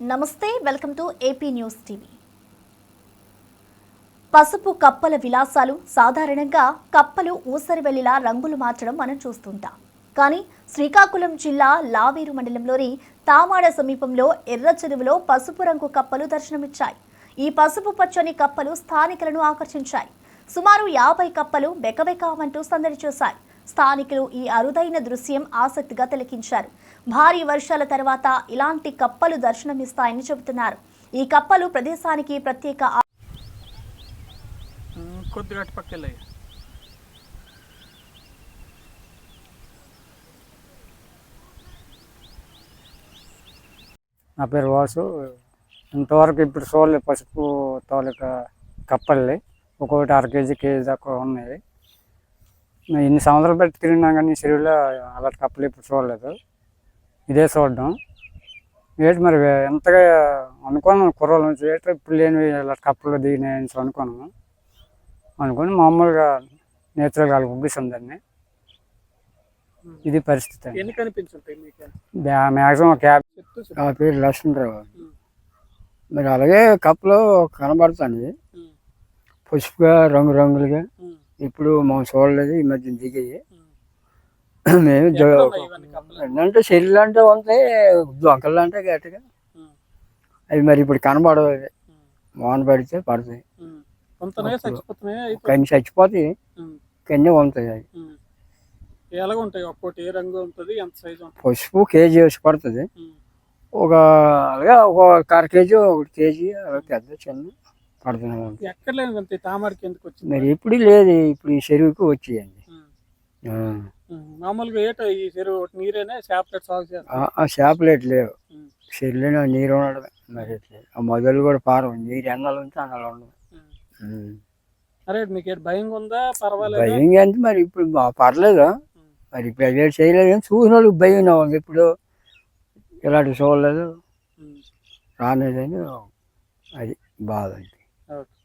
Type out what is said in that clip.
నమస్తే welcome to AP news TV. పసుపు కప్పల విలాసాలు సాధారణంగా కప్పలు ఊసరివెల్లిలా రంగులు మార్చడం మనం చూస్తుంటాం. కానీ శ్రీకాకుళం జిల్లా లావేరు మండలంలోని తామాడ సమీపంలో ఎర్ర చెరువులో పసుపు రంగు కప్పలు దర్శనమిచ్చాయి. ఈ పసుపు పచ్చని కప్పలు స్థానికులను ఆకర్షించాయి. సుమారు యాభై కప్పలు బెకబెకామంటూ సందడి చేశాయి. స్థానికులు ఈ అరుదైన దృశ్యం ఆసక్తిగా తిలకించారు. భారీ వర్షాల తర్వాత ఇలాంటి కప్పలు దర్శనమిస్తాయని చెబుతున్నారు. ఈ కప్పలు ప్రదేశానికి ప్రత్యేక కొద్దిగా నా పేరు వాసు. ఇంతవరకు ఇప్పుడు చూడలేదు పసుపు తాలూక కప్పల్ని ఒక్కొక్కటి అర కేజీ కేజీ దాకా ఉన్నాయి. నేను ఇన్ని సంవత్సరాలు పెట్టి తిరిగినా కానీ చెరువులో అలాంటి కప్పలు ఇప్పుడు చూడలేదు. ఇదే చూడడం. ఏంటి మరి ఎంతగా అనుకున్నాను కుర్రోళ్ళ నుంచి ఏంటో ఇప్పుడు లేని ఇలాంటి కప్పలు దిగినాయని అనుకున్నాను అనుకుని. మామూలుగా నేచురల్గా వాళ్ళకి ఉగ్గిస్తుంది దాన్ని ఇది పరిస్థితి మ్యాక్సిమం క్యాబ్ నా పేరు లక్ష్మణరావు. మరి అలాగే కప్పులో కనబడుతుంది పసుపుగా రంగు రంగులుగా ఉమ్, ఇప్పుడు మనం చూడలేదు ఈ మధ్య దిగాయి. మేము? ఏంటంటే చెల్లు అంటే ఉంటాయి దొంకలు అంటే గట్టిగా. అవి మరి ఇప్పుడు కనబడవు అవి. ఉమ్, వాన పడితే పడతాయి. కొన్ని చచ్చిపోతాయి కొన్ని ఉంటాయి అవి. ఉమ్. ఎలాగ ఉంటాయి ఒక్కోటి ఏ రంగు ఉంటుంది? ఎంత సైజు ఉంటుంది? పసుపు కేజీ వేసి పడుతుంది. ఒక అలాగే ఒక అర కేజీ ఒకటి కేజీ అలా పెద్ద చిన్న. తామరకి ఎందుకు వచ్చింది? మరి ఇప్పుడు లేదు ఇప్పుడు ఈ చెరువుకి వచ్చేయండి. మామూలుగా ఏట ఈ చెరువు నీరేనే? చేపలెట్ సాగు చేస్తారు ఆ- ఆ చేపలేట్ లేవు. చెల్లిన నీరు ఉండదు మరి? ఆ మొదలు కూడా పారం నీరు ఎన్నలు ఉంటే అన్నలు ఉండదు. అరే మీకు భయంగా ఉందా? పర్వాలేదు? భయం అంటే మరి ఇప్పుడు పర్లేదు? మరి ఇప్పుడు అదే చేయలేదు కానీ చూసిన వాళ్ళకి భయం ఉంది ఇప్పుడు. ఇలాంటి చూడలేదు రాలేదని అది బాధ అండి. ಓಕೆ